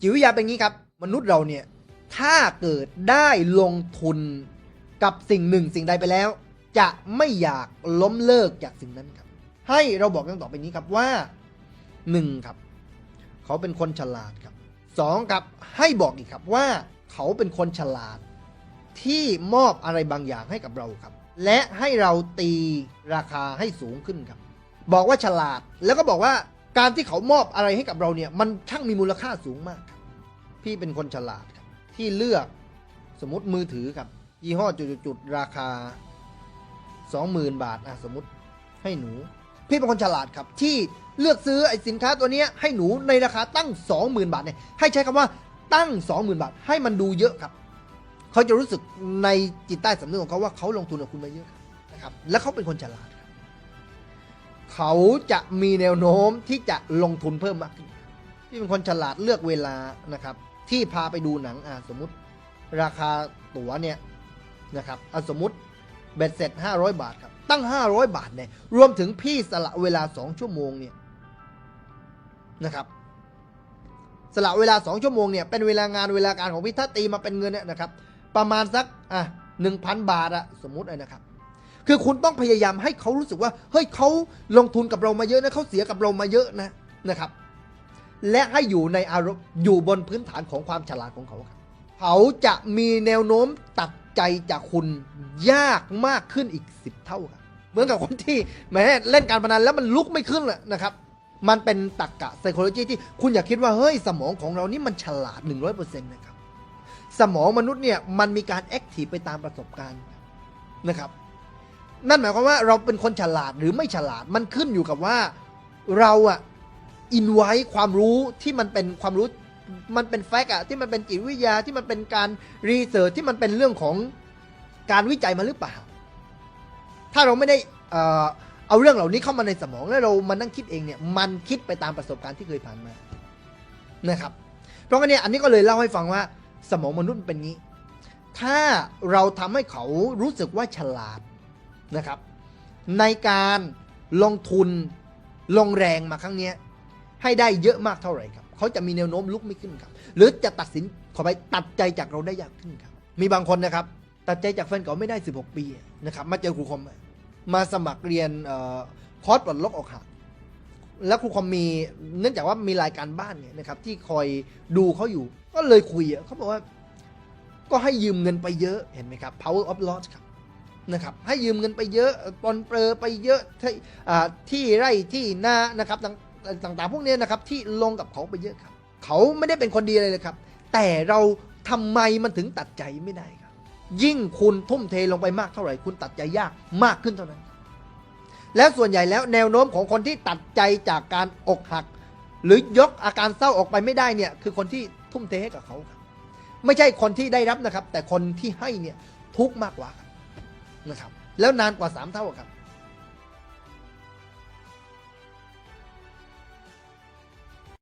จิตวิทยาเป็นงี้ครับ มนุษย์เราเนี่ย ถ้าเกิดได้ลงทุนกับสิ่งหนึ่งสิ่งใดไปแล้ว จะไม่อยากล้มเลิกจากสิ่งนั้นครับ ให้เราบอกกันต่อไปนี้ครับว่าหนึ่งครับ เขาเป็นคนฉลาดครับสองครับให้บอกอีกครับว่าเขาเป็นคนฉลาด ที่มอบอะไรบางอย่างให้กับเราครับ และให้เราตีราคาให้สูงขึ้นครับ บอกว่าฉลาดแล้วก็บอกว่า การที่เขามอบอะไรให้กับเราเนี่ย มันช่างมีมูลค่าสูงมาก พี่เป็นคนฉลาดครับ ที่เลือกสมมติมือถือครับ ยี่ห้อจุดๆราคา 20,000 บาทอะสมมติให้หนู พี่เป็นคนฉลาดครับ ที่เลือกซื้อไอ้สินค้าตัวเนี้ยให้หนูในราคาตั้ง 20,000 บาทเนี่ยให้ใช้คำว่าตั้ง 20,000 บาท ให้มันดูเยอะครับ เขาจะรู้สึกในจิตใต้สำนึกของเขาว่าเขาลงทุนกับคุณมาเยอะนะครับ และเขาเป็นคนฉลาด เขาจะมีแนวโน้มที่จะลงทุนเพิ่มมากขึ้นที่เป็นคนฉลาดเลือกเวลานะครับ ที่พาไปดูหนังอะสมมติ ราคาตั๋วเนี่ยนะครับอะสมมติเบ็ดเสร็จ 500 บาทครับ ตั้ง 500 บาทเนี่ยรวมถึงพี่สละเวลา 2 ชั่วโมงเนี่ยนะครับสละเวลา 2 ชั่วโมงเนี่ยเป็นเวลางานเวลาการของพี่ถ้าตีมาเป็นเงินเนี่ยนะครับ ประมาณสักอะหนึ่งพันบาทอะสมมติเลยนะครับ คือคุณต้องพยายามให้เขารู้สึกว่า เฮ้ยเขาลงทุนกับเรามาเยอะนะเขาเสียกับเรามาเยอะนะนะครับ และให้อยู่ในอารมณ์อยู่บนพื้นฐานของความฉลาดของเขาครับเขาจะมีแนวโน้มตัดใจจากคุณยากมากขึ้นอีกสิบเท่าครับเหมือนกับคนที่แหมเล่นการพนันแล้วมันลุกไม่ขึ้นเลยนะครับ มันเป็นตรรกะ psychology ที่คุณอย่าคิดว่าเฮ้ยสมองของเรานี่มันฉลาด 100%นะครับ สมองมนุษย์เนี่ยมันมีการแอคทีฟไปตามประสบการณ์นะครับ นั่นหมายความว่าเราเป็นคนฉลาดหรือไม่ฉลาดมันขึ้นอยู่กับว่าเราอะอินไว้ความรู้ที่มันเป็นความรู้มันเป็นแฟกต์อะที่มันเป็นจิตวิทยาที่มันเป็นการรีเสิร์ชที่มันเป็นเรื่องของการวิจัยมาหรือเปล่า ถ้าเราไม่ได้เอ่อเอาเรื่องเหล่านี้เข้ามาในสมองแล้วเรามานั่งคิดเองเนี่ยมันคิดไปตามประสบการณ์ที่เคยผ่านมานะครับ เพราะงั้นเนี่ยอันนี้ก็เลยเล่าให้ฟังว่าสมองมนุษย์เป็นงี้ ถ้าเราทำให้เขารู้สึกว่าฉลาด นะครับ ในการลงทุนลงแรงมาครั้งนี้ให้ได้เยอะมากเท่าไหร่ครับเขาจะมีแนวโน้มลุกไม่ขึ้นครับ หรือจะตัดสินขอไปตัดใจจากเราได้ยากขึ้นครับ มีบางคนนะครับ ตัดใจจากแฟนเก่าไม่ได้ 16 ปีนะครับ มาเจอครูคอมมาสมัครเรียนออคอร์สปลดล็อกออกหักแล้วครูคอมมีเนื่องจากว่ามีรายการบ้านเนี่ยนะครับ ที่คอยดูเขาอยู่ ก็เลยคุยเขาบอกว่า ก็ให้ยืมเงินไปเยอะเห็นไหมครับ power of loss ครับ นะครับให้ยืมเงินไปเยอะปอนเปลอไปเยอะที่ที่ไร่ที่นานะครับต่างต่างๆพวกเนี้ยนะครับที่ลงกับเขาไปเยอะครับ เขาไม่ได้เป็นคนดีเลยเลยครับ แต่เราทำไมมันถึงตัดใจไม่ได้ครับ ยิ่งคุณทุ่มเทลงไปมากเท่าไหร่ คุณตัดใจยากมากขึ้นเท่านั้น แล้วส่วนใหญ่แล้วแนวโน้มของคนที่ตัดใจจากการอกหัก หรือยกอาการเศร้าออกไปไม่ได้เนี่ยคือคนที่ทุ่มเทให้กับเขาครับไม่ใช่คนที่ได้รับนะครับ แต่คนที่ให้เนี่ยทุกข์มากกว่าครับ นะครับแล้วนานกว่า 3 เท่าครับ